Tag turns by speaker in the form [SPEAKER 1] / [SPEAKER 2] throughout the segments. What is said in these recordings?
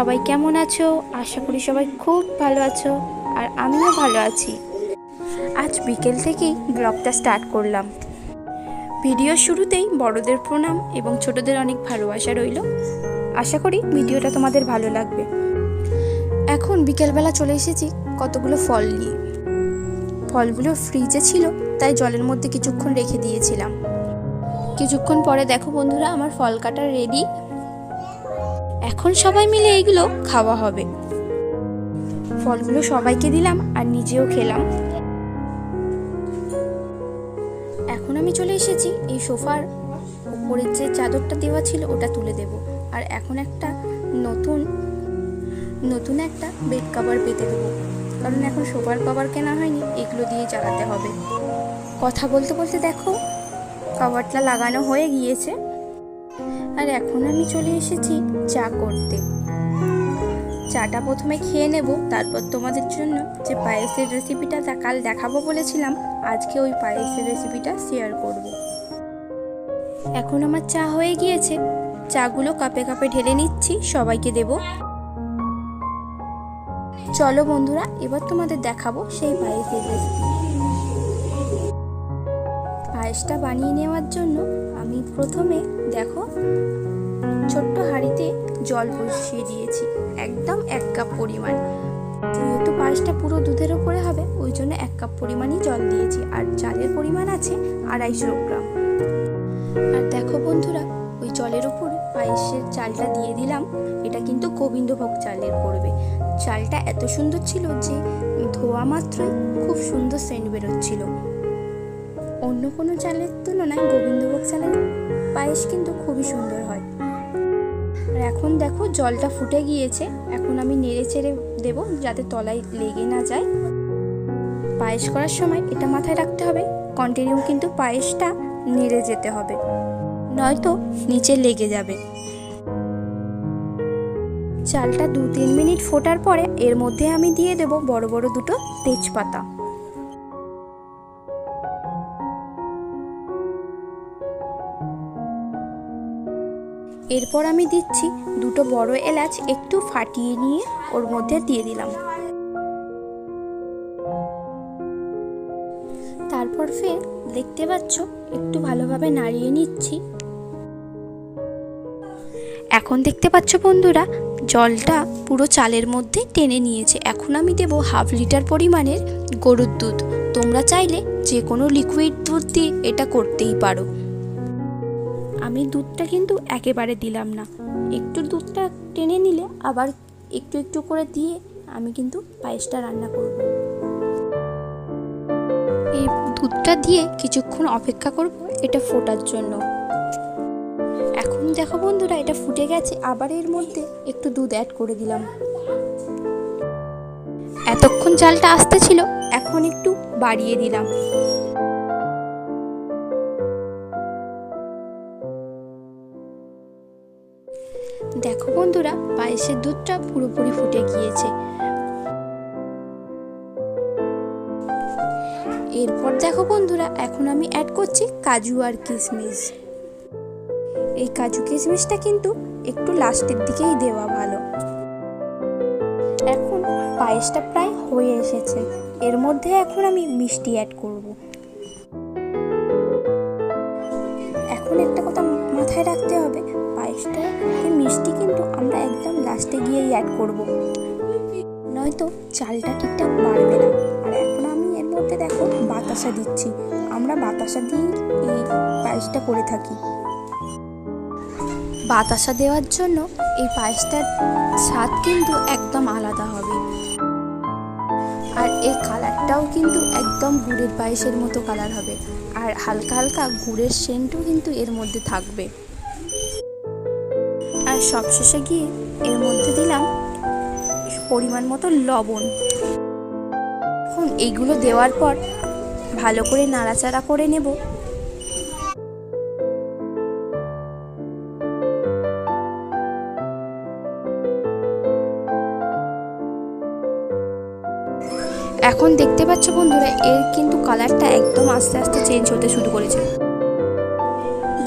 [SPEAKER 1] সবাই কেমন আছো? আশা করি সবাই খুব ভালো আছো আর আমিও ভালো আছি। আজ বিকেল থেকেই ব্লগটা স্টার্ট করলাম। ভিডিও শুরুতেই বড়দের প্রণাম এবং ছোটদের অনেক ভালোবাসা রইল। আশা করি ভিডিওটা তোমাদের ভালো লাগবে। এখন বিকেলবেলা চলে এসেছি কতগুলো ফল নিয়ে। ফলগুলো ফ্রিজে ছিল, তাই জলের মধ্যে কিছুক্ষণ রেখে দিয়েছিলাম। কিছুক্ষণ পরে দেখো বন্ধুরা, আমার ফল কাটা রেডি এখন সবাই মিলে এইগুলো খাওয়া হবে। ফলগুলো সবাইকে দিলাম আর নিজেও খেলাম। এখন আমি চলে এসেছি এই সোফার উপরের যে চাদরটা দেওয়া ছিল ওটা তুলে দেব। আর এখন একটা নতুন নতুন একটা বেড কভার পেতে দেবো। কারণ এখন সোফার কভার কেনা হয়নি, এগুলো দিয়ে চালাতে হবে। কথা বলতে বলতে দেখো কভারটা লাগানো হয়ে গিয়েছে। আর এখন আমি চলে এসেছি চা করতে। চাটা প্রথমে খেয়ে নেব, তারপর তোমাদের জন্য যে পায়েসের রেসিপিটা তা কাল দেখাবো বলেছিলাম, আজকে ওই পায়েসের রেসিপিটা শেয়ার করব। এখন আমার চা হয়ে গিয়েছে। চাগুলো কাপে কাপে ঢেলে নিচ্ছি, সবাইকে দেব। চলো বন্ধুরা, এবার তোমাদের দেখাবো সেই পায়েসের রেসিপি পায়েসটা বানিয়ে নেওয়ার জন্য প্রথমে দেখো, ছোট্ট হাঁড়িতে জল বসিয়ে দিয়েছি, একদম এক কাপ পরিমাণ। যেহেতু পায়েসটা পুরো দুধের ওপরে হবে, ওই জন্য এক কাপ পরিমাণই জল দিয়েছি, আর চালের পরিমাণ আছে আড়াইশো গ্রাম। আর দেখো বন্ধুরা, ওই জলের ওপর পায়েসের চালটা দিয়ে দিলাম, এটা কিন্তু গোবিন্দভোগ চালের পড়বে। চালটা এত সুন্দর ছিল যে, ধোয়া মাত্রই খুব সুন্দর সেন্ট বেরোচ্ছিল। অন্য কোনো চালের তুলনায় গোবিন্দভোগ চালের পায়েস কিন্তু খুবই সুন্দর হয়। আর এখন দেখো জলটা ফুটে গিয়েছে, এখন আমি নেড়ে চেড়ে দেবো যাতে তলায় লেগে না যায়। পায়েস করার সময় এটা মাথায় রাখতে হবে কন্টিনিউ কিন্তু পায়েসটা নেড়ে যেতে হবে, নয়তো নিচে লেগে যাবে। চালটা দু তিন মিনিট ফোটার পরে এর মধ্যে আমি দিয়ে দেব বড় বড় দুটো তেজপাতা। এরপর আমি দিচ্ছি দুটো বড় এলাচ একটু ফাটিয়ে নিয়ে ওর মধ্যে দিয়ে দিলাম। তারপর ফের দেখতে পাচ্ছ, একটু ভালোভাবে নাড়িয়ে নিচ্ছি। এখন দেখতে পাচ্ছ বন্ধুরা, জলটা পুরো চালের মধ্যে টেনে নিয়েছে। এখন আমি দেব হাফ লিটার পরিমাণের গরুর দুধ। তোমরা চাইলে যে কোনো লিকুইড দুধ দিয়ে এটা করতেই পারো। আমি দুধটা কিন্তু একেবারে দিলাম না। একটু দুধটা টেনে নিলে আবার একটু একটু করে দিয়ে আমি কিন্তু পায়েসটা রান্না করব। এই দুধটা দিয়ে কিছুক্ষণ অপেক্ষা করব, এটা ফোটার জন্য। এখন দেখো বন্ধুরা, এটা ফুটে গেছে, আবার এর মধ্যে একটু দুধ অ্যাড করে দিলাম। এতক্ষণ চালটা আসতে ছিল, এখন একটু বাড়িয়ে দিলাম। দেখো বন্ধুরা, পায়েসের দুধটা পুরোপুরি ফুটে গিয়েছে। এরপর দেখো বন্ধুরা, এখন আমি অ্যাড করছি কাজু আর কিশমিশ। এই কাজু কিশমিশটা কিন্তু একটু লাস্টের দিকেই দেওয়া ভালো। এখন পায়েসটা প্রায় হয়ে এসেছে। এর মধ্যে এখন আমি মিষ্টি অ্যাড করব। এখন একটা কথা মাথায় রাখতে হবে, পায়েসটা মিষ্টি কিন্তু আমরা একদম লাস্টে গিয়েই অ্যাড করব। নয়তো চালটা ঠিকঠাক বাড়বে না। আর এখন আমি এর মধ্যে দেখো বাতাসা দিচ্ছি। আমরা বাতাসা দিয়েই এই পায়েসটা করে থাকি। বাতাসা দেওয়ার জন্য এই পায়েসটার স্বাদ কিন্তু একদম আলাদা হবে। আর এই কালারটাও কিন্তু একদম গুড়ের পায়েসের মতো কালার হবে। আর হালকা হালকা গুড়ের সেন্টও কিন্তু এর মধ্যে থাকবে। আর সবশেষে গিয়ে এর মধ্যে দিলাম পরিমাণ মতো লবণ। এখন এইগুলো দেওয়ার পর ভালো করে নাড়াচাড়া করে নেব। এখন দেখতে পাচ্ছ বন্ধুরা, এর কিন্তু কালারটা একদম আস্তে আস্তে চেঞ্জ হতে শুরু করেছে।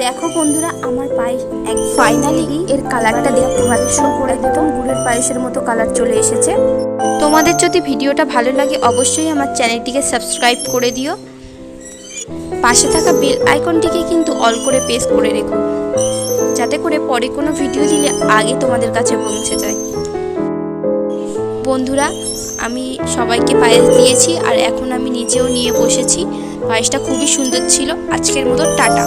[SPEAKER 1] দেখো বন্ধুরা, আমার পায়েস এক ফাইনালি এর কালারটা দেখতে পাচ্ছ। একদম গুড়ের পায়েসের মতো কালার চলে এসেছে। তোমাদের যদি ভিডিওটা ভালো লাগে, অবশ্যই আমার চ্যানেলটিকে সাবস্ক্রাইব করে দিও। পাশে থাকা বেল আইকনটিকে কিন্তু অল করে প্রেস করে রেখো। যাতে করে পরে কোনো ভিডিও দিলে আগে তোমাদের কাছে পৌঁছে যায়। বন্ধুরা, আমি সবাইকে পায়েস দিয়েছি, আর এখন আমি নিজেও নিয়ে বসেছি। পায়েসটা খুবই সুন্দর ছিল। আজকের মতো টাটা।